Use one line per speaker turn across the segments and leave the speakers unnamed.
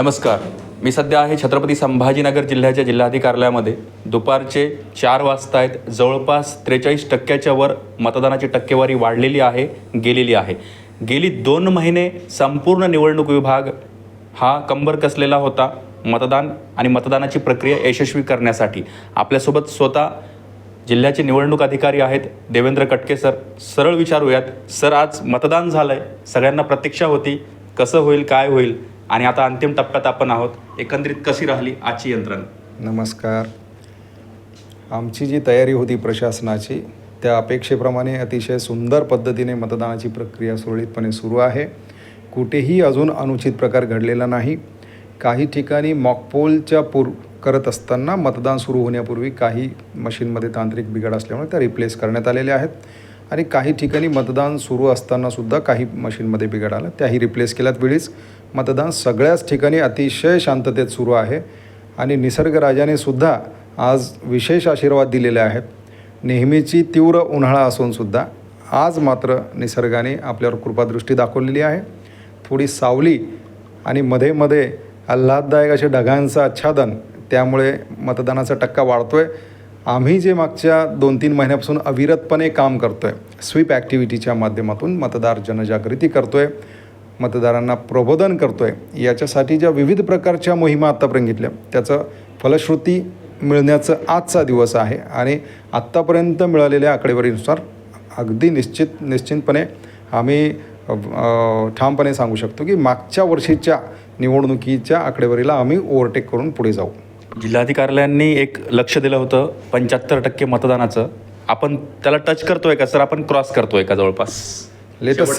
नमस्कार. मी सध्या आहे छत्रपती संभाजीनगर जिल्ह्याच्या जिल्हाधिकारी कार्यालयामध्ये दुपारचे चार वाजता आहेत. जवळपास त्रेचाळीस टक्क्याच्या वर मतदानाची टक्केवारी वाढलेली आहे गेलेली आहे. गेली दोन महिने संपूर्ण निवडणूक विभाग हा कंबर कसलेला होता? मतदान आणि मतदानाची प्रक्रिया यशस्वी करण्यासाठी. आपल्यासोबत स्वतः जिल्ह्याचे निवडणूक अधिकारी आहेत देवेंद्र कटके सर. सरळ विचारूयात सर आज मतदान झालं आहे सगळ्यांना प्रतीक्षा होती. कसं होईल काय होईल? आणि आता अंतिम टप्प्यात आपण आहोत. एकंदरीत कशी राहिली आजची यंत्रणा?
नमस्कार. आमची जी तयारी होती प्रशासनाची त्या अपेक्षेप्रमाणे अतिशय सुंदर पद्धतीने मतदानाची प्रक्रिया सुरळीतपणे सुरू आहे. कुठेही अजून अनुचित प्रकार घडलेला नाही. काही ठिकाणी मॉकपोलच्या पूर करत असताना मतदान सुरू होण्यापूर्वी काही मशीनमध्ये तांत्रिक बिघाड असल्यामुळे त्या रिप्लेस करण्यात आलेल्या आहेत. आणि काही ठिकाणी मतदान सुरू असतानासुद्धा काही मशीनमध्ये बिघाड आला. त्याही रिप्लेस केल्यात वेळीच. मतदान सगळ्याच ठिकाणी अतिशय शांततेत सुरू आहे. आणि निसर्गराजाने सुद्धा आज विशेष आशीर्वाद दिलेले आहेत. नेहमीची तीव्र उन्हाळा असूनसुद्धा आज मात्र निसर्गाने आपल्यावर कृपादृष्टी दाखवलेली आहे. थोडी सावली आणि मध्ये मध्ये आल्हाददायक असे ढगांचं आच्छादन त्यामुळे मतदानाचा टक्का वाढतो आहे आम्ही जे मागच्या दोन तीन महिन्यापासून अविरतपणे काम करतो आहे स्वीप ॲक्टिव्हिटीच्या माध्यमातून मतदार जनजागृती करतो आहे मतदारांना प्रबोधन करतो आहे याच्यासाठी ज्या विविध प्रकारच्या मोहिमा आत्तापर्यंत घेतल्या त्याचं फलश्रुती मिळण्याचं आजचा दिवस आहे आणि आत्तापर्यंत मिळालेल्या आकडेवारीनुसार अगदी निश्चित निश्चितपणे आम्ही ठामपणे सांगू शकतो की मागच्या वर्षीच्या निवडणुकीच्या आकडेवारीला आम्ही ओव्हरटेक करून पुढे जाऊ.
जिल्हाधिकाऱ्यांनी एक लक्ष दिलं होतं पंच्याहत्तर टक्के मतदानाचं. आपण त्याला टच करतोय का? सर आपण क्रॉस करतोय का जवळपास?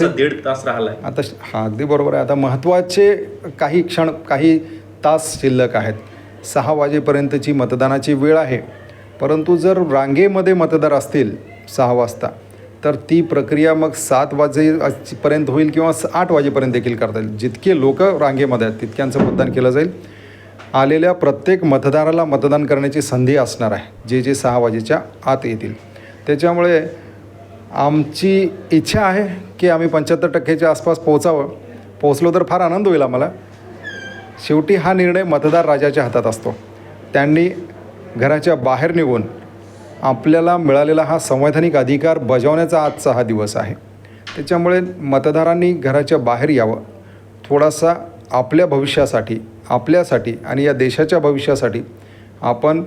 see.
दीड तास राहिलाय.
आता हा अगदी बरोबर आहे. आता महत्त्वाचे काही क्षण काही तास शिल्लक आहेत. सहा वाजेपर्यंतची मतदानाची वेळ आहे. परंतु जर रांगेमध्ये मतदार असतील सहा वाजता तर ती प्रक्रिया मग सात वाजेपर्यंत होईल किंवा स- आठ वाजेपर्यंत देखील करता येईल. जितके लोक रांगेमध्ये आहेत तितक्यांचं मतदान केलं जाईल. आलेल्या प्रत्येक मतदाराला मतदान करण्याची संधी असणार आहे. जे जे सहा वाजेच्या आत येतील. त्याच्यामुळे आमची इच्छा आहे की आम्ही पंच्याहत्तर टक्क्याच्या आसपास पोहोचावं. पोहोचलो तर फार आनंद होईल आम्हाला. शेवटी हा निर्णय मतदार राजाच्या हातात असतो. त्यांनी घराच्या बाहेर निघून आपल्याला मिळालेला हा संवैधानिक अधिकार बजावण्याचा आजचा हा दिवस आहे. त्याच्यामुळे मतदारांनी घराच्या बाहेर यावं. थोडासा आपल्या भविष्यासाठी आपल्यासाठी आणि या देशाच्या भविष्यासाठी आपण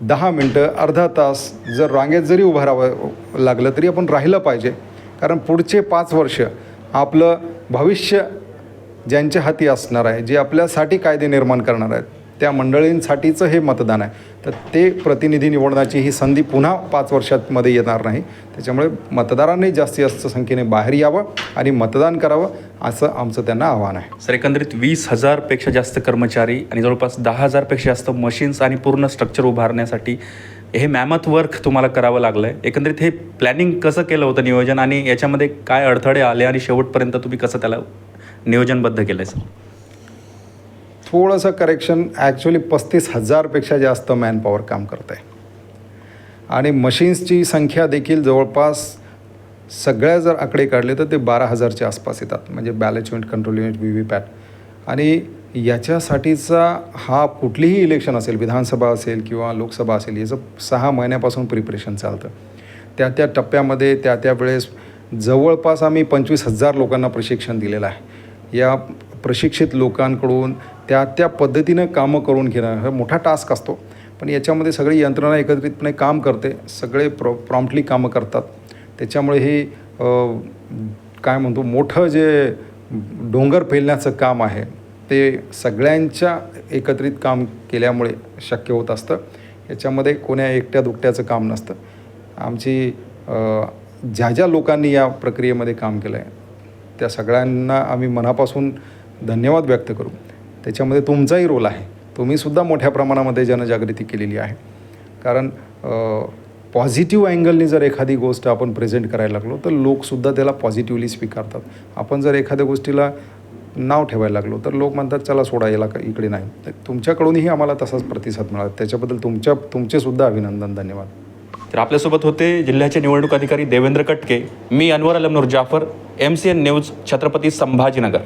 दहा मिनटं अर्धा तास जर रांगेत जरी उभं राहावं लागलं तरी आपण राहिलं पाहिजे. कारण पुढचे पाच वर्ष आपलं भविष्य ज्यांच्या हाती असणार आहे जे आपल्यासाठी कायदे निर्माण करणार आहेत त्या मंडळींसाठीचं हे मतदान आहे. तर ते प्रतिनिधी निवडण्याची ही संधी पुन्हा पाच वर्षांमध्ये येणार नाही. त्याच्यामुळे मतदारांनी जास्तीत जास्त संख्येने बाहेर यावं आणि मतदान करावं असं आमचं त्यांना आव्हान आहे.
सर एकंदरीत वीस हजारपेक्षा जास्त कर्मचारी आणि जवळपास दहा हजारपेक्षा जास्त मशीन्स आणि पूर्ण स्ट्रक्चर उभारण्यासाठी हे मॅमथ वर्क तुम्हाला करावं लागलं आहे एकंदरीत हे प्लॅनिंग कसं केलं होतं नियोजन आणि याच्यामध्ये काय अडथळे आले आणि शेवटपर्यंत तुम्ही कसं त्याला नियोजनबद्ध केलं आहे सर?
थोडंसं करेक्शन ॲक्च्युली पस्तीस हजारपेक्षा जास्त मॅनपॉवर काम करत आहे आणि मशीन्सची संख्या देखील जवळपास सगळ्या जर आकडे काढले तर ते बारा हजारच्या आसपास येतात. म्हणजे ballot unit control unit V V PAT आणि याच्यासाठीचा हा कुठलीही इलेक्शन असेल विधानसभा असेल किंवा लोकसभा असेल याचं सहा महिन्यापासून प्रिपरेशन चालतं. त्या त्या टप्प्यामध्ये त्या त्या वेळेस जवळपास आम्ही पंचवीस हजार लोकांना प्रशिक्षण दिलेलं आहे. या प्रशिक्षित लोकांकडून त्या त्या पद्धतीनं कामं करून घेणं हा मोठा टास्क असतो. पण याच्यामध्ये सगळी यंत्रणा एकत्रितपणे काम करते. सगळे प्रॉ प्रॉम्प्टली कामं करतात. त्याच्यामुळे हे काय म्हणतो मोठं जे डोंगर पेलण्याचं काम आहे ते सगळ्यांच्या एकत्रित काम केल्यामुळे शक्य होत असतं. याच्यामध्ये कोण्या एकट्या दुकट्याचं काम नसतं. आमची ज्या ज्या लोकांनी या प्रक्रियेमध्ये काम केलं आहे त्या सगळ्यांना आम्ही मनापासून धन्यवाद व्यक्त करू. त्याच्यामध्ये तुमचाही रोल आहे. तुम्हीसुद्धा मोठ्या प्रमाणामध्ये जनजागृती केलेली आहे. कारण पॉझिटिव्ह अँगलनी जर एखादी गोष्ट आपण प्रेझेंट करायला लागलो तर लोकसुद्धा त्याला पॉझिटिव्हली स्वीकारतात. आपण जर एखाद्या गोष्टीला नाव ठेवायला लागलो तर लोक म्हणतात चला सोडा याला का इकडे नाही. तर तुमच्याकडूनही आम्हाला तसाच प्रतिसाद मिळाला. त्याच्याबद्दल तुमच्या तुमचेसुद्धा अभिनंदन धन्यवाद.
तर आपल्यासोबत होते जिल्ह्याचे निवडणूक अधिकारी देवेंद्र कटके मी Anwar Almanoor Jafar M C N news Chhatrapati Sambhajinagar.